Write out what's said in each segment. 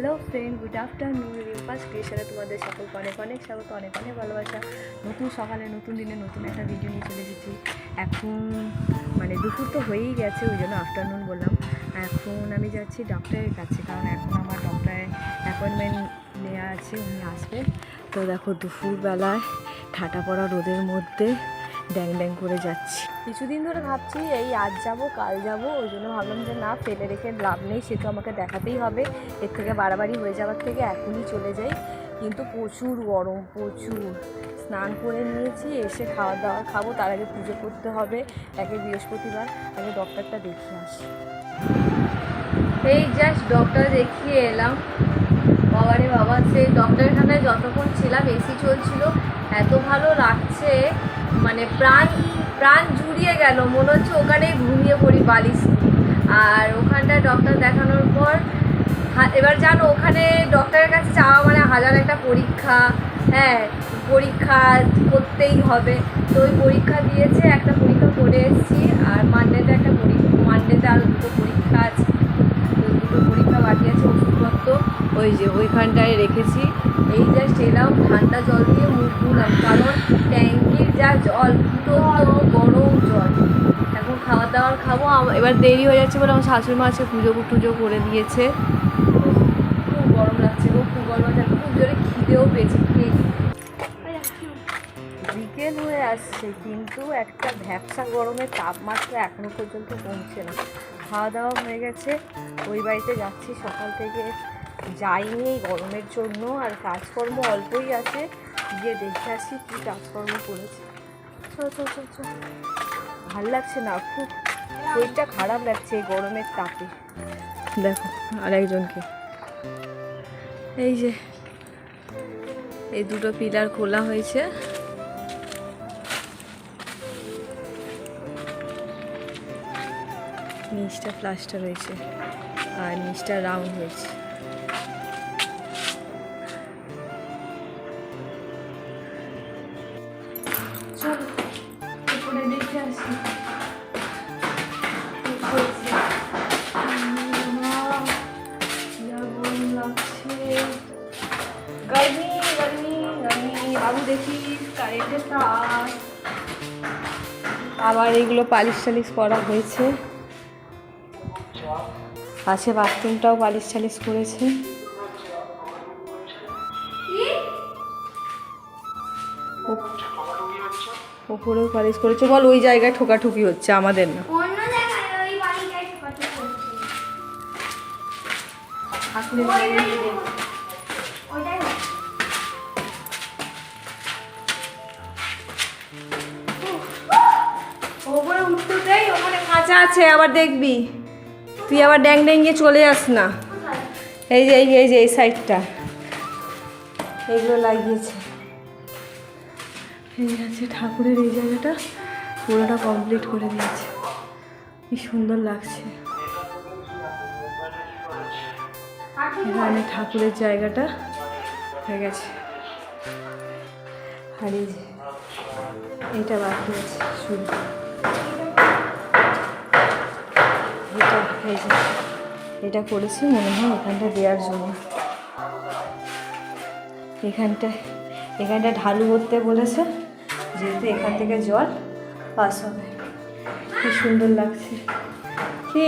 Hello friend, good afternoon, রিম্পাস ক্রিয়েশনে তোমাদের সকলকে অনেক অনেক স্বাগত, অনেক অনেক ভালোবাসা। নতুন সকালে, নতুন দিনে নতুন একটা ভিডিও নিয়ে চলে এসেছি। এখন মানে দুপুর তো হয়েই গেছে, ওই জন্য আফটারনুন বললাম। এখন আমি যাচ্ছি ডক্টরের কাছে, কারণ এখন আমার ডক্টরের অ্যাপয়েন্টমেন্ট নেওয়া আছে, উনি আসবে তো দেখো দুপুরবেলায় ঠাটা পড়া রোদের মধ্যে ড্যাং ড্যাং করে যাচ্ছি। কিছুদিন ধরে ভাবছি, এই আজ যাব, কাল যাব। ওই জন্য ভাবলাম যে, না, ফেলে রেখে লাভ নেই, সে তো আমাকে দেখাতেই হবে। এর থেকে বাড়াবাড়ি হয়ে যাওয়ার থেকে এখনই চলে যাই। কিন্তু প্রচুর গরম, প্রচুর। স্নান করে নিয়েছি, এসে খাওয়া দাওয়া খাব, তার আগে পুজো করতে হবে। একে বৃহস্পতিবার, আগে ডক্টরটা দেখিয়ে আসি। এই জাস্ট ডক্টর দেখিয়ে এলাম। বাবারে বাবা, সেই ডক্টরখানায় যতক্ষণ ছিলাম এসি চলছিল, এত ভালো লাগছে মানে প্রাণ প্রাণ জুড়িয়ে গেল, মনে হচ্ছে ওখানেই ঘুমিয়ে পড়ি বালিশ আর ওখানটায় ডক্টর দেখানোর পর এবার জানো, ওখানে ডক্টরের কাছে যাওয়া মানে হাজার একটা পরীক্ষা হ্যাঁ পরীক্ষা করতেই হবে। তো ওই পরীক্ষা দিয়েছে, একটা পরীক্ষা করে এসেছি, আর মানডেতে একটা পরীক্ষা মানডেতে আরও দুটো পরীক্ষা আছে। তো দুটো পরীক্ষা বাকি আছে ওই যে ওইখানটায় রেখেছি। এই জাস্ট এলাম, ঠান্ডা জল দিয়ে মুখ ধুলাম, কারণ ট্যাঙ্কির যা জল ফুটো গরম জল। এখন খাবার দাওয়ার খাব এবার দেরি হয়ে যাচ্ছে বলে আমার শাশুড়ি মা আজকে পুজো টুজো করে দিয়েছে। খুব গরম লাগছে গো, খুব গরম লাগছে খুব জোরে খিদেও পেয়েছে। বিকেল হয়ে আসছে, কিন্তু একটা ভ্যাপসা গরমের তাপমাত্রা এখনও পর্যন্ত কমছে না। খাওয়া দাওয়া হয়ে গেছে, ওই বাড়িতে যাচ্ছি সকাল থেকে। যাইনি এই গরমের জন্য আর কাজকর্ম অল্পই আছে। গিয়ে দেখে আসি কী কাজকর্ম করেছে। চো চো চো চো ভালো লাগছে না, খুব শরীরটা খারাপ লাগছে এই গরমের তাপে। দেখো, আর একজনকে। এই যে, এই দুটো পিলার খোলা হয়েছে। নিচটা প্লাস্টার হয়েছে আর নিচটা রাউন্ড হয়েছে। আবার এগুলো পালিশ টালিশ করা হয়েছে। পাশে বাথরুমটাও পালিশ টালিশ করেছে। ওপরেও পালিশ করেছে। বল ওই জায়গায় ঠোকাঠুকি হচ্ছে আমাদের না। গিয়ে কাঁচা আছে আবার দেখবি। তুই আবার ড্যাং ড্যাঙ্গে চলে যাস না। এই যে এই যে এই যে এই সাইডটা। এগুলো লাগিয়েছে। এই আছে ঠাকুরের এই জায়গাটা, পুরোটা কমপ্লিট করে দিয়েছে। কি সুন্দর লাগছে। এখানে ঠাকুরের জায়গাটা হয়ে গেছে। আর এই যে, এইটা বাকি আছে, শুরু। এটা এটা করেছি মনে হয় এখানটা দেওয়ার জন্য। এখানটা এখানটা ঢালু করতে বলেছে। যেহেতু এখান থেকে জল পাস হবে। কি সুন্দর লাগছে। কি?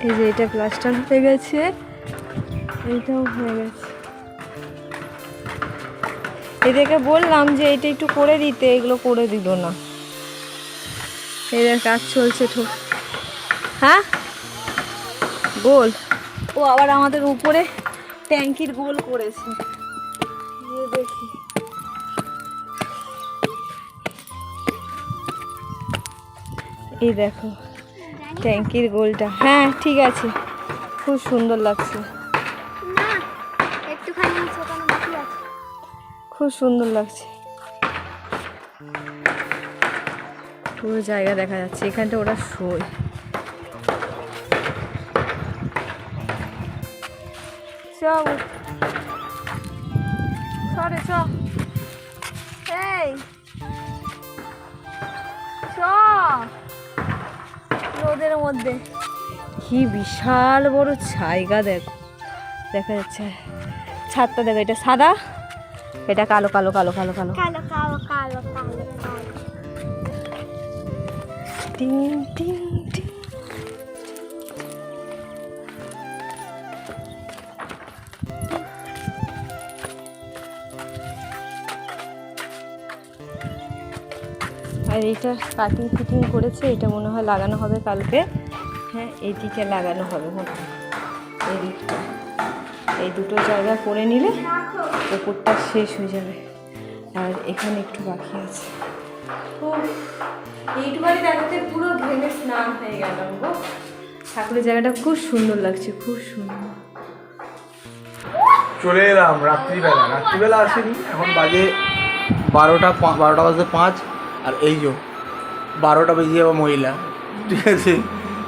এই যে এটা প্লাস্টার হয়ে গেছে। এইটাও হয়ে গেছে। এদেরকে বললাম যে এটা একটু করে দিতে, এগুলো করে দিল না। এদের কাজ চলছে তো। হ্যাঁ? গোল। ও আবার আমাদের উপরে ট্যাঙ্কির গোল করেছে। গিয়ে দেখি। এই দেখো ট্যাঙ্কির গোলটা। হ্যাঁ ঠিক আছে। খুব সুন্দর লাগছে। খুব সুন্দর লাগছে। পুরো জায়গা দেখা যাচ্ছে। এখানটা ওরা শোয়। চল। সরে চ। এই। চ। রোদের মধ্যে। কি বিশাল বড় জায়গা দেখো। দেখা যাচ্ছে। ছাদটা দেখো এটা সাদা এটা কালো কালো কালো কালো কালো। কালো কালো কালো কালো কালো। টিং টিং টিং। আর এইটা কাটিং ফিটিং করেছে এটা মনে হয় লাগানো হবে কালকে। হ্যাঁ এইদিকে লাগানো হবে মনে হয়। এই দিকটা। এই দুটো জায়গা করে নিলে ওপরটা শেষ হয়ে যাবে। আর এখানে একটু বাকি আছে। ও এইটুখানি দেখাতে পুরো ঘেমে স্নান হয়ে গেলাম গো। ঠাকুরের জায়গাটা খুব সুন্দর লাগছে খুব সুন্দর। চলে এলাম রাত্রিবেলা। রাত্রিবেলা আসেনি এখন বাজে বারোটা বারোটা বাজে পাঁচ। আর এই যে বারোটা বেজে যাব মহিলা ঠিক আছে?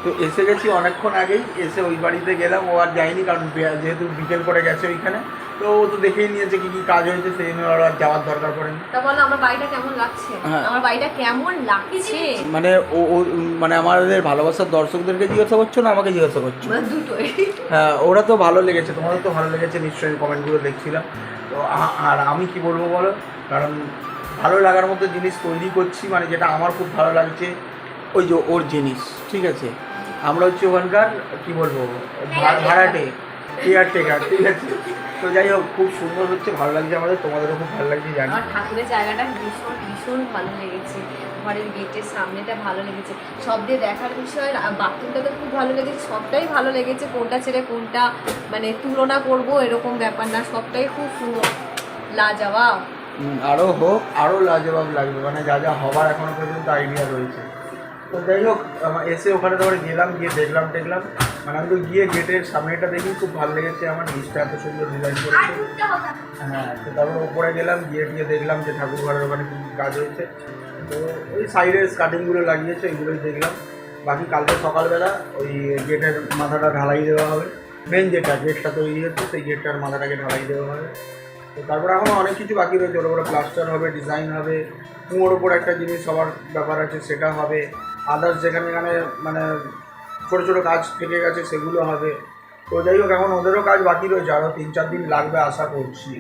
তো এসে গেছি অনেকক্ষণ আগেই এসে ওই বাড়িতে গেলাম ও আর যায়নি কারণ যেহেতু বিকেল করে গেছে ওইখানে তো ও তো দেখেই নিয়েছে কি কি কাজ হয়েছে সেই জন্য আর যাওয়ার দরকার পড়েনি। তা বলো আমার বাড়িটা কেমন লাগছে? হ্যাঁ। আমার বাড়িটা কেমন লাগছে? মানে ও ও মানে আমাদের ভালোবাসার দর্শকদেরকে জিজ্ঞাসা করছ না আমাকে জিজ্ঞাসা করছ? মানে দুটোই। হ্যাঁ ওরা তো ভালো লেগেছে তোমাদের তো ভালো লেগেছে নিশ্চয়ই কমেন্টগুলো দেখছিলাম। তো আর আমি কি বলব বলো? কারণ ভালো লাগার মতো জিনিস তৈরি করছি মানে যেটা আমার খুব ভালো লাগছে ওই যে ওর জিনিস ঠিক আছে? আমরা হচ্ছে ওখানকার কি বলব ভাড়াটে কেয়ারটেকার ঠিক আছে? তো যাই হোক খুব সুন্দর হচ্ছে ভালো লাগছে আমাদের তোমাদেরও খুব ভালো লাগছে জানি। ঠাকুরের জায়গাটা ভীষণ ভীষণ ভালো লেগেছে। ঘরের গেটের সামনেটা ভালো লেগেছে। সব দিয়ে দেখার বিষয় বাথরুমটা তো খুব ভালো লেগেছে সবটাই ভালো লেগেছে কোনটা ছেড়ে কোনটা মানে তুলনা করব এরকম ব্যাপার না সবটাই খুব সুন্দর উম, আরও হোক আরও লাজবাব লাগবে। মানে যা যা হবার এখনও পর্যন্ত আইডিয়া রয়েছে। তো যাই হোক এসে ওখানে তারপরে গেলাম গিয়ে দেখলাম দেখলাম মানে আমি তো গিয়ে গেটের সামনেটা দেখি খুব ভালো লেগেছে আমার জিনিসটা এত সুন্দর ডিজাইন করেছে। হ্যাঁ তো তারপর ওপরে গেলাম গিয়ে গিয়ে দেখলাম যে ঠাকুর ঘরের ওখানে কী কাজ হয়েছে। তো ওই সাইডের স্কার্টিংগুলো লাগিয়েছে ওইগুলোই দেখলাম। বাকি কালকে সকালবেলা ওই গেটের মাথাটা ঢালাই দেওয়া হবে। মেন যেটা গেটটা তৈরি হচ্ছে সেই গেটটার মাথাটাকে ঢালাই দেওয়া হবে। তারপরে এখন অনেক কিছু বাকি রয়েছে, ওর উপরে প্লাস্টার হবে ডিজাইন হবে, কুয়োর ওপর একটা জিনিস সবার ব্যাপার আছে, সেটা হবে আদার্স যেখানে এখানে মানে ছোটো ছোটো কাজ থেকে গেছে সেগুলো হবে। তো যাই হোক, এখন ওদেরও কাজ বাকি রয়েছে, আরও তিন চার দিন লাগবে আশা করছি।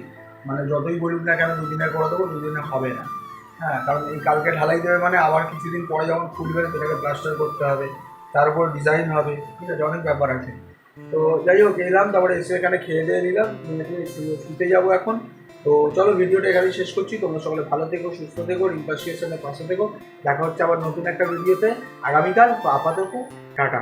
মানে যতই বলুক না কেন দুদিনে করে দেবো, দুদিনে হবে না। হ্যাঁ কারণ এই কালকে ঢালাই দেবে মানে আবার কিছুদিন পরে যখন খুলবে, সেটাকে প্লাস্টার করতে হবে, তার উপর ডিজাইন হবে, ঠিক আছে, অনেক ব্যাপার আছে। তো যাই হোক, এলাম, তারপরে এসে এখানে খেয়ে দিয়ে নিলাম শুতে যাব এখন। তো চলো, ভিডিওটা এখানে শেষ করছি। তোমরা সকলে ভালো থেকো, সুস্থ থেকো, রিম্পাসিয়েশনের পাশে থেকো। দেখা হচ্ছে আবার নতুন একটা ভিডিওতে। আগামীকাল আপাতত টাটা।